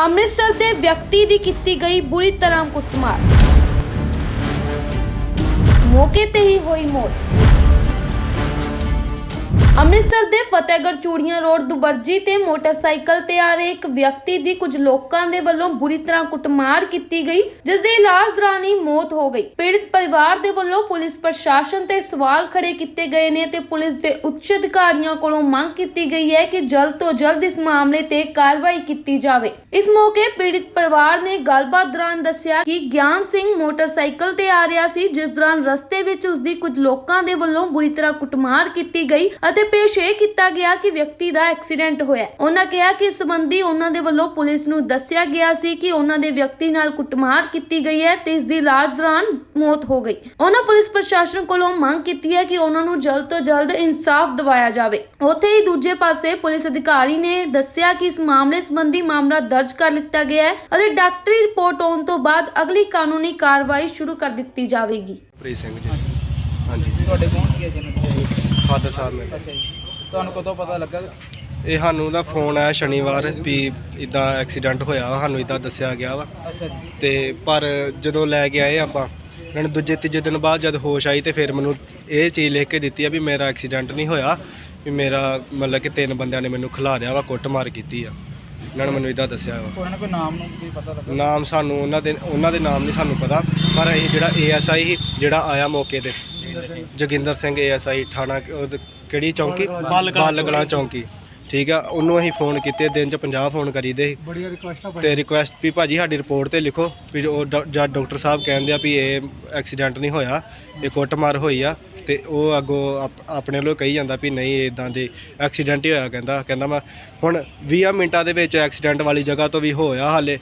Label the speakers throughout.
Speaker 1: ਅੰਮ੍ਰਿਤਸਰ ਦੇ ਵਿਅਕਤੀ ਦੀ ਕੀਤੀ ਗਈ ਬੁਰੀ ਤਰ੍ਹਾਂ ਕੁੱਟਮਾਰ। ਮੌਕੇ ਤੇ ਹੀ ਹੋਈ ਮੌਤ। ਅੰਮ੍ਰਿਤਸਰ ਦੇ ਫਤਿਹਗੜ੍ਹ ਚੂੜੀਆਂ ਰੋਡ ਦੁਬਰਜੀ ਤੇ ਮੋਟਰਸਾਈਕਲ ਤੇ ਆ ਰਹੇ ਇੱਕ ਵਿਅਕਤੀ ਦੀ ਕੁਝ ਲੋਕਾਂ ਦੇ ਵੱਲੋਂ ਬੁਰੀ ਤਰ੍ਹਾਂ ਕੁੱਟਮਾਰ ਕੀਤੀ ਗਈ, ਜਿਸ ਦੇ ਇਲਾਜ ਦੌਰਾਨ ਹੀ ਮੌਤ ਹੋ ਗਈ। ਪੀੜਤ ਪਰਿਵਾਰ ਦੇ ਵੱਲੋਂ ਪੁਲਿਸ ਪ੍ਰਸ਼ਾਸਨ ਤੇ ਸਵਾਲ ਖੜੇ ਕੀਤੇ ਗਏ ਨੇ ਤੇ ਪੁਲਿਸ ਦੇ ਉੱਚ ਅਧਿਕਾਰੀਆਂ ਕੋਲੋਂ ਮੰਗ ਕੀਤੀ ਗਈ ਹੈ ਕਿ ਜਲਦ ਤੋਂ ਜਲਦ ਇਸ ਮਾਮਲੇ ਤੇ ਕਾਰਵਾਈ ਕੀਤੀ ਜਾਵੇ। ਇਸ ਮੌਕੇ ਪੀੜਤ ਪਰਿਵਾਰ ਨੇ ਗੱਲਬਾਤ ਦੌਰਾਨ ਦੱਸਿਆ ਕਿ ਗਿਆਨ ਸਿੰਘ ਮੋਟਰਸਾਈਕਲ ਤੇ ਆ ਰਿਹਾ ਸੀ, ਜਿਸ ਦੌਰਾਨ ਰਸਤੇ ਵਿੱਚ ਉਸ ਦੀ ਕੁਝ ਲੋਕਾਂ ਦੇ ਵੱਲੋਂ ਬੁਰੀ ਤਰ੍ਹਾਂ ਕੁੱਟਮਾਰ ਕੀਤੀ ਗਈ ਅਤੇ ਪੇਸ਼ ਇਹ ਕੀਤਾ ਗਿਆ ਕਿ ਵਿਅਕਤੀ ਦਾ ਐਕਸੀਡੈਂਟ ਹੋਇਆ। ਹੈ। ਉਹਨਾਂ ਕਿਹਾ ਕਿ ਇਸ ਸੰਬੰਧੀ ਉਹਨਾਂ ਦੇ ਵੱਲੋਂ ਪੁਲਿਸ ਨੂੰ ਦੱਸਿਆ ਗਿਆ ਸੀ ਕਿ ਉਹਨਾਂ ਦੇ ਵਿਅਕਤੀ ਨਾਲ ਕੁੱਟਮਾਰ ਕੀਤੀ ਗਈ ਹੈ ਤੇ ਇਸ ਦੀ ਇਲਾਜ ਦੌਰਾਨ ਮੌਤ ਹੋ ਗਈ। ਉਹਨਾਂ ਪੁਲਿਸ ਪ੍ਰਸ਼ਾਸਨ ਕੋਲੋਂ ਮੰਗ ਕੀਤੀ ਹੈ ਕਿ ਉਹਨਾਂ ਨੂੰ ਜਲਦ ਤੋਂ ਜਲਦ ਇਨਸਾਫ ਦਿਵਾਇਆ ਜਾਵੇ। ਉੱਥੇ ਹੀ ਦੂਜੇ ਪਾਸੇ ਪੁਲਿਸ ਅਧਿਕਾਰੀ ਨੇ ਦੱਸਿਆ ਕਿ ਇਸ ਮਾਮਲੇ ਸੰਬੰਧੀ ਮਾਮਲਾ ਦਰਜ ਕਰ ਲਿੱਤਾ ਗਿਆ ਹੈ ਅਤੇ ਡਾਕਟਰੀ ਰਿਪੋਰਟ ਆਉਣ ਤੋਂ ਬਾਅਦ ਅਗਲੀ ਕਾਨੂੰਨੀ ਕਾਰਵਾਈ ਸ਼ੁਰੂ ਕਰ ਦਿੱਤੀ ਜਾਵੇਗੀ।
Speaker 2: ਪ੍ਰੀਤ ਸਿੰਘ ਜੀ। ਹਾਂਜੀ।
Speaker 3: ਤੁਹਾਡੇ ਕੌਣ ਜਿਹਨਾਂ ਦੀ
Speaker 2: ਫਾਦਰ ਸਾਹਿਬ ਮੇਰੇ
Speaker 3: ਅੱਛਾ ਜੀ। ਤੁਹਾਨੂੰ ਕਦੋਂ ਪਤਾ ਲੱਗਾ?
Speaker 2: ਇਹ ਸਾਨੂੰ ਦਾ ਫੋਨ ਆਇਆ ਸ਼ਨੀਵਾਰ ਵੀ ਇਦਾਂ ਐਕਸੀਡੈਂਟ ਹੋਇਆ ਵਾ ਸਾਨੂੰ ਇਦਾਂ ਦੱਸਿਆ ਗਿਆ ਵਾ।
Speaker 3: ਅੱਛਾ ਜੀ।
Speaker 2: ਤੇ ਪਰ ਜਦੋਂ ਲੈ ਕੇ ਆਏ ਆਪਾਂ ਇਹਨਾਂ ਨੇ ਦੂਜੇ ਤੀਜੇ ਦਿਨ ਬਾਅਦ ਜਦ ਹੋਸ਼ ਆਈ ਤੇ ਫਿਰ ਮੈਨੂੰ ਇਹ ਚੀਜ਼ ਲਿਖ ਕੇ ਦਿੱਤੀ ਆ ਵੀ ਮੇਰਾ ਐਕਸੀਡੈਂਟ ਨਹੀਂ ਹੋਇਆ ਵੀ ਮੇਰਾ ਮਤਲਬ ਕਿ ਤਿੰਨ ਬੰਦਿਆਂ ਨੇ ਮੈਨੂੰ ਖਿਲਾਰਿਆ ਵਾ ਕੁੱਟਮਾਰ ਕੀਤੀ ਆ। ਇਹਨਾਂ ਨੇ ਮੈਨੂੰ ਇਦਾਂ ਦੱਸਿਆ ਵਾ।
Speaker 3: ਉਹਨਾਂ ਨੇ ਕੋਈ ਨਾਮ ਨੂੰ ਕੋਈ ਪਤਾ ਲੱਗਾ?
Speaker 2: ਨਾਮ ਸਾਨੂੰ ਉਹਨਾਂ ਦੇ ਉਹਨਾਂ ਦੇ ਨਾਮ ਨਹੀਂ ਸਾਨੂੰ ਪਤਾ ਪਰ ਇਹ ਜਿਹੜਾ ਏਐਸਆਈ ਸੀ ਜਿਹੜਾ ਆਇਆ ਮੌਕੇ ਤੇ। ਜੋਗਿੰਦਰ ਸਿੰਘ। ਏਐਸਆਈ ਥਾਣਾ ਉਹ ਕਿਹੜੀ ਚੌਂਕੀ? ਬਾਲਗਲਾ ਚੌਂਕੀ। ਠੀਕ ਆ ਉਹਨੂੰ ਅਸੀਂ ਫੋਨ ਕੀਤੇ ਦਿਨ ਚ 50 ਫੋਨ ਕਰੀਦੇ ਸੀ।
Speaker 3: ਬੜੀਆਂ ਰਿਕੁਐਸਟਾਂ
Speaker 2: ਤੇ ਰਿਕੁਐਸਟ ਵੀ ਭਾਜੀ ਸਾਡੀ ਰਿਪੋਰਟ ਤੇ ਲਿਖੋ ਵੀ ਉਹ ਡਾ- ਜਦ ਡਾਕਟਰ ਸਾਹਿਬ ਕਹਿੰਦੇ ਆ ਵੀ ਇਹ ਐਕਸੀਡੈਂਟ ਨਹੀਂ ਹੋਇਆ ਇਹ ਕੁੱਟਮਾਰ ਹੋਈ ਆ ਤੇ ਉਹ ਅੱਗੋਂ ਆਪ- ਆਪਣੇ ਵੱਲੋਂ ਕਹੀ ਜਾਂਦਾ ਵੀ ਨਹੀਂ ਇਦਾਂ ਦੇ ਐਕਸੀਡੈਂਟ ਹੀ ਹੋਇਆ ਕਹਿੰਦਾ ਕਹਿੰਦਾ ਮੈਂ ਹੁਣ 20 ਮਿੰਟਾਂ ਦੇ ਵਿੱਚ ਐਕਸੀਡੈਂਟ ਵਾਲੀ ਜਗ੍ਹਾ ਤੋਂ ਵੀ ਹੋਇਆ ਹਾਲੇ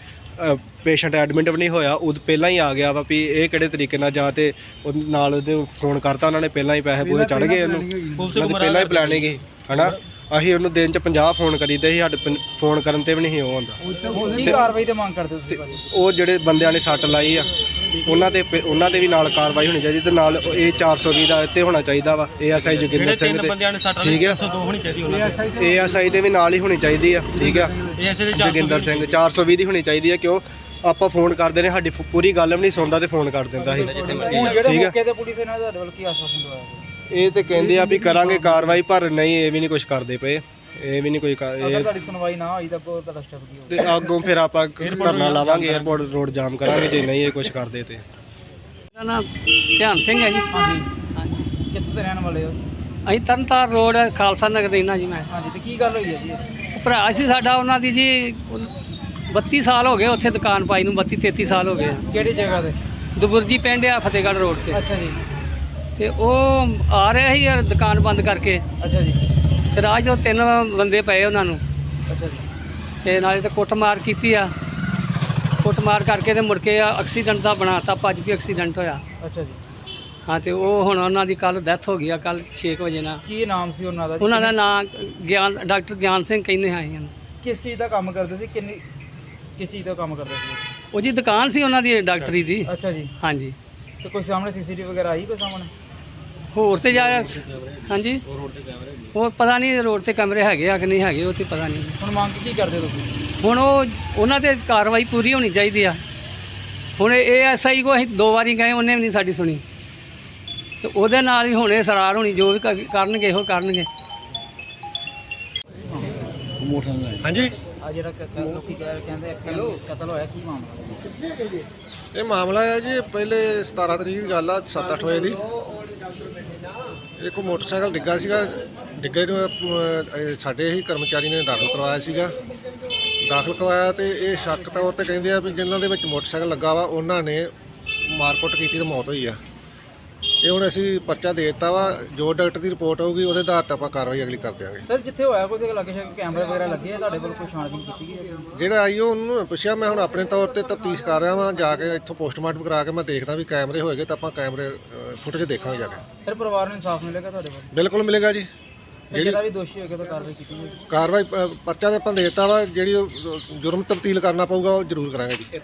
Speaker 2: ਪੇਸ਼ੈਂਟ ਐਡਮਿਟ ਵੀ ਨਹੀਂ ਹੋਇਆ ਉਦ ਪਹਿਲਾਂ ਹੀ ਆ ਗਿਆ ਵਾ ਵੀ ਇਹ ਕਿਹੜੇ ਤਰੀਕੇ ਨਾਲ ਜਾਂ ਤੇ ਉਹ ਨਾਲ ਉਹਦੇ ਫੋਨ ਕਰਤਾ ਉਹਨਾਂ ਨੇ ਪਹਿਲਾਂ ਹੀ ਪੈਸੇ ਪੂਰੇ ਚੜ ਗਏ ਉਹਨੂੰ ਉਹਨਾਂ ਦੀ ਪਹਿਲਾਂ ਹੀ ਪਲੈਨਿੰਗ ਸੀ ਹਨਾ? ਅਸੀਂ ਉਹਨੂੰ ਦਿਨ ਚ 50 ਫੋਨ ਕਰੀਦੇ ਸੀ ਸਾਡੇ ਫੋਨ ਕਰਨ ਤੇ ਵੀ ਨਹੀਂ ਸੀ ਉਹ ਹੁੰਦਾ
Speaker 3: ਕੀ
Speaker 2: ਤੇ-
Speaker 3: ਕਾਰਵਾਈ ਤੇ ਮੰਗ ਕਰਦੇ ਤੁਸੀਂ
Speaker 2: ਤੇ
Speaker 3: ਭਾਜੀ?
Speaker 2: ਉਹ ਜਿਹੜੇ ਬੰਦਿਆਂ ਨੇ ਸੱਟ ਲਾਈ ਆ ਉਹਨਾਂ ਤੇ ਪ- ਉਹਨਾਂ ਦੇ ਵੀ ਨਾਲ ਕਾਰਵਾਈ ਹੋਣੀ ਚਾਹੀਦੀ ਤੇ ਨਾਲ ਇਹ 420 ਦਾ ਇੱਥੇ ਹੋਣਾ ਚਾਹੀਦਾ ਵਾ ਏਐਸਆਈ ਜੋਗਿੰਦਰ ਸਿੰਘ ਤੇ ਠੀਕ ਹੈ ਏਐਸਆਈ ਦੇ ਵੀ ਨਾਲ ਹੀ ਹੋਣੀ ਚਾਹੀਦੀ ਆ ਠੀਕ ਆ? ਜੋਗਿੰਦਰ ਸਿੰਘ 420 ਦੀ ਹੋਣੀ ਚਾਹੀਦੀ ਆ ਕਿਉਂ? ਆਪਾਂ ਫੋਨ ਕਰਦੇ ਨੇ ਸਾਡੀ ਫ- ਪੂਰੀ ਗੱਲ ਵੀ ਨਹੀਂ ਸੁਣਦਾ ਤੇ ਫੋਨ ਕਰ ਦਿੰਦਾ ਸੀ।
Speaker 3: ਹੁਣ ਜਿਹੜੇ
Speaker 2: ਠੀਕ ਆ?
Speaker 3: ਮੌਕੇ ਤੇ ਪੁਲਿਸ ਇਹਨਾਂ ਦਾ ਤੁਹਾਡੇ ਵੱਲ ਕੀ ਆਸ਼ਵਾਸਨ ਦਵਾਇਆ?
Speaker 2: ਇਹ ਤੇ ਕਹਿੰਦੇ ਆ ਵੀ ਕਰਾਂਗੇ ਕਾਰਵਾਈ ਪਰ ਨਹੀਂ ਇਹ ਵੀ ਨਹੀਂ ਕੁਝ ਕਰਦੇ ਪਏ। ਇਹ ਵੀ ਨਹੀਂ ਕੋਈ ਕਾ-
Speaker 3: ਅਗਰ
Speaker 2: ਇਹ
Speaker 3: ਤੁਹਾਡੀ ਸੁਣਵਾਈ ਨਾ ਹੋਈ ਤਾਂ ਕੋਈ ਤੁਹਾਡਾ ਸਟੈਪ ਕੀ ਹੋਊਗਾ
Speaker 2: ਤੇ ਅੱਗੋਂ ਫਿਰ ਆਪਾਂ ਧਰਨਾ ਲਾਵਾਂਗੇ 에어ਪੋਰਟ ਰੋਡ ਜਾਮ ਕਰਾਂਗੇ ਜੇ ਨਹੀਂ ਇਹ ਕੁਝ ਕਰਦੇ ਤੇ।
Speaker 4: ਮੇਰਾ ਨਾਮ ਧਿਆਨ ਸਿੰਘ ਹੈ ਜੀ।
Speaker 3: ਹਾਂਜੀ।
Speaker 4: ਹਾਂਜੀ।
Speaker 3: ਕਿੱਥੋਂ ਦੇ ਰਹਿਣ ਵਾਲੇ ਹੋ?
Speaker 4: ਅਸੀਂ ਤਰਨਤਾਰ ਰੋਡ ਖਾਲਸਾ ਨਗਰ ਰਹਿਣਾ ਜੀ ਮੈਂ।
Speaker 3: ਹਾਂਜੀ ਤੇ ਕੀ ਗੱਲ ਹੋਈ ਹੈ ਜੀ?
Speaker 4: ਭਰਾ ਸੀ ਸਾਡਾ ਉਹਨਾਂ ਦੀ ਜੀ ਉਹ 32 ਸਾਲ ਹੋ ਗਏ ਉੱਥੇ ਦੁਕਾਨ ਪਾਈ ਨੂੰ 32 33 ਸਾਲ ਹੋ ਗਏ।
Speaker 3: ਕਿਹੜੀ ਜਗ੍ਹਾ ਤੇ?
Speaker 4: ਦੁਬੁਰਜੀ ਪਿੰਡ ਆ ਫਤਿਹਗੜ੍ਹ ਰੋਡ ਤੇ।
Speaker 3: ਅੱਛਾ ਜੀ।
Speaker 4: ਤੇ ਉਹ ਆ ਰਹੇ ਸੀ ਯਾਰ ਦੁਕਾਨ ਬੰਦ ਕਰਕੇ।
Speaker 3: ਅੱਛਾ ਜੀ।
Speaker 4: ਤੇ ਰਾਹ 'ਚੋਂ ਤਿੰਨ ਬੰਦੇ ਪਏ ਉਹਨਾਂ ਨੂੰ।
Speaker 3: ਅੱਛਾ ਜੀ।
Speaker 4: ਤੇ ਨਾਲੇ ਤੇ ਕੁੱਟਮਾਰ ਕੀਤੀ ਆ। ਕੁੱਟਮਾਰ ਕਰਕੇ ਤੇ ਮੁੜ ਕੇ ਐਕਸੀਡੈਂਟ ਦਾ ਬਣਾਤਾ ਭੱਜ ਵੀ ਐਕਸੀਡੈਂਟ ਹੋਇਆ।
Speaker 3: ਅੱਛਾ ਜੀ।
Speaker 4: ਹਾਂ ਤੇ ਉਹ ਹੁਣ ਉਹਨਾਂ ਦੀ ਕੱਲ ਡੈਥ ਹੋ ਗਈ ਆ ਕੱਲ 6 ਵਜੇ ਨਾਲ।
Speaker 3: ਕੀ ਨਾਮ ਸੀ ਉਹਨਾਂ ਦਾ?
Speaker 4: ਉਹਨਾਂ ਦਾ ਨਾਮ ਗਿਆਨ ਡਾਕਟਰ ਗਿਆਨ ਸਿੰਘ ਕਹਿੰਦੇ ਹਾਂ ਅਸੀਂ।
Speaker 3: ਕਿਸ ਚੀਜ਼ ਦਾ ਕੰਮ ਕਰਦੇ ਸੀ? ਕਿੰਨੀ ਕਿਸ ਚੀਜ਼ ਦਾ ਕੰਮ ਕਰਦੇ ਸੀ?
Speaker 4: ਉਹ ਜੀ ਦੁਕਾਨ ਸੀ ਉਹਨਾਂ ਦੀ ਡਾਕਟਰੀ ਦੀ।
Speaker 3: ਅੱਛਾ ਜੀ।
Speaker 4: ਹਾਂਜੀ।
Speaker 3: ਤੇ ਕੋਈ ਸਾਹਮਣੇ ਸੀਸੀਟੀਵੀ ਵਗੈਰਾ ਆਈ ਕੋਈ ਸਾਹਮਣੇ?
Speaker 4: ਹੋਰ ਤੇ ਜਾ ਹਾਂਜੀ? ਉਹ ਪਤਾ ਨਹੀਂ ਰੋਡ ਤੇ ਕੈਮਰੇ ਹੈਗੇ ਆ ਕਿ ਨਹੀਂ ਹੈਗੇ ਉਹ ਤੇ ਪਤਾ ਨਹੀਂ।
Speaker 3: ਹੁਣ ਮੰਗ ਕੀ ਕਰਦੇ ਤੁਸੀਂ?
Speaker 4: ਹੁਣ ਉਹ ਉਹਨਾਂ ਤੇ ਕਾਰਵਾਈ ਪੂਰੀ ਹੋਣੀ ਚਾਹੀਦੀ ਆ। ਹੁਣ ਇਹ ਐਸਆਈ ਕੋ ਅਸੀਂ ਦੋ ਵਾਰੀ ਗਏ ਉਹਨੇ ਵੀ ਨਹੀਂ ਸਾਡੀ ਸੁਣੀ। ਤੇ ਉਹਦੇ ਨਾਲ ਹੀ ਹੁਣੇ ਸਰਾਰ ਹੋਣੀ ਜੋ ਵੀ ਕ- ਕਰਨਗੇ ਇਹੋ ਕਰਨਗੇ।
Speaker 2: ਹਾਂਜੀ?
Speaker 3: ਆ ਜਿਹੜਾ ਲੋਕੀ ਕਹਿ- ਕਹਿੰਦੇ ਐਕਸੀਡੈਂਟ ਕਤਲ ਹੋਇਆ ਕੀ ਮਾਮਲਾ?
Speaker 2: ਇਹ ਮਾਮਲਾ ਹੈ ਜੀ ਪਹਿਲੇ 17 ਤਰੀਕ ਦੀ ਗੱਲ ਆ 7-8 ਵਜੇ ਦੀ। ਦੇਖੋ ਮੋਟਰਸਾਈਕਲ ਡਿੱਗਾ ਸੀਗਾ ਡਿੱਗੇ ਨੂੰ ਅਹ, ਸਾਡੇ ਹੀ ਕਰਮਚਾਰੀ ਨੇ ਦਾਖਲ ਕਰਵਾਇਆ ਸੀਗਾ। ਦਾਖਲ ਕਰਵਾਇਆ ਤੇ ਇਹ ਸ਼ੱਕ ਤੌਰ ਤੇ ਕਹਿੰਦੇ ਆ ਵੀ ਜਿਨ੍ਹਾਂ ਦੇ ਵਿੱਚ ਮੋਟਰਸਾਈਕਲ ਲੱਗਾ ਵਾ ਉਹਨਾਂ ਨੇ ਮਾਰਕੁੱਟ ਕੀਤੀ ਤੇ ਮੌਤ ਹੋਈ ਆ। ਇਹ ਹੁਣ ਅਸੀਂ ਪਰਚਾ ਦੇ ਦਿੱਤਾ ਵਾ ਜੋ ਡਾਕਟਰ ਦੀ ਰਿਪੋਰਟ ਆਊਗੀ ਉਹਦੇ ਆਧਾਰ ਤੇ ਆਪਾਂ ਕਾਰਵਾਈ ਅਗਲੀ ਕਰ ਦਿਆਂਗੇ।
Speaker 3: ਸਰ ਜਿੱਥੇ ਹੋਇਆ ਕੋਈ ਲੱਗੇ ਸ਼ਾਇਦ ਕੈਮਰੇ ਵਗੈਰਾ ਲੱਗੇ ਆ ਤੁਹਾਡੇ ਕੋਲ ਕੋਈ ਛਾਣਬੀਨ ਕੀਤੀ ਗਈ ਹੈ?
Speaker 2: ਜਿਹੜਾ ਆਈ ਉਹ ਉਹਨੂੰ ਪੁੱਛਿਆ ਮੈਂ ਹੁਣ ਆਪਣੇ ਤੌਰ ਤੇ ਤਫਤੀਸ਼ ਕਰ ਰਿਹਾ ਵਾਂ ਜਾ ਕੇ ਇੱਥੋਂ ਪੋਸਟਮਾਰਟਮ ਕਰਾ ਕੇ ਮੈਂ ਦੇਖਦਾ ਵੀ ਕੈਮਰੇ ਹੋਏਗੇ ਤਾਂ ਆਪਾਂ ਕੈਮਰੇ ਫੁਟੇਜ ਦੇਖਾਂਗੇ ਜਾ ਕੇ।
Speaker 3: ਸਰ ਪਰਿਵਾਰ ਨੂੰ ਇਨਸਾਫ ਮਿਲੇਗਾ ਤੁਹਾਡੇ ਕੋਲ?
Speaker 2: ਬਿਲਕੁਲ ਮਿਲੇਗਾ ਜੀ।
Speaker 3: ਸਰ ਜਿਹੜਾ ਵੀ ਦੋਸ਼ੀ ਹੋਏਗਾ ਤਾਂ ਕਾਰਵਾਈ ਕੀਤੀ ਜਾਏਗੀ।
Speaker 2: ਕਾਰਵਾਈ ਅ, ਪਰਚਾ ਤੇ ਆਪਾਂ ਦੇ ਦਿੱਤਾ ਵਾ ਜਿਹੜੀ ਉਹ ਜੁਰਮ ਤਬਦੀਲ ਕਰਨਾ ਪਊਗਾ ਉਹ ਜ਼ਰੂਰ ਕਰਾਂਗੇ ਜੀ।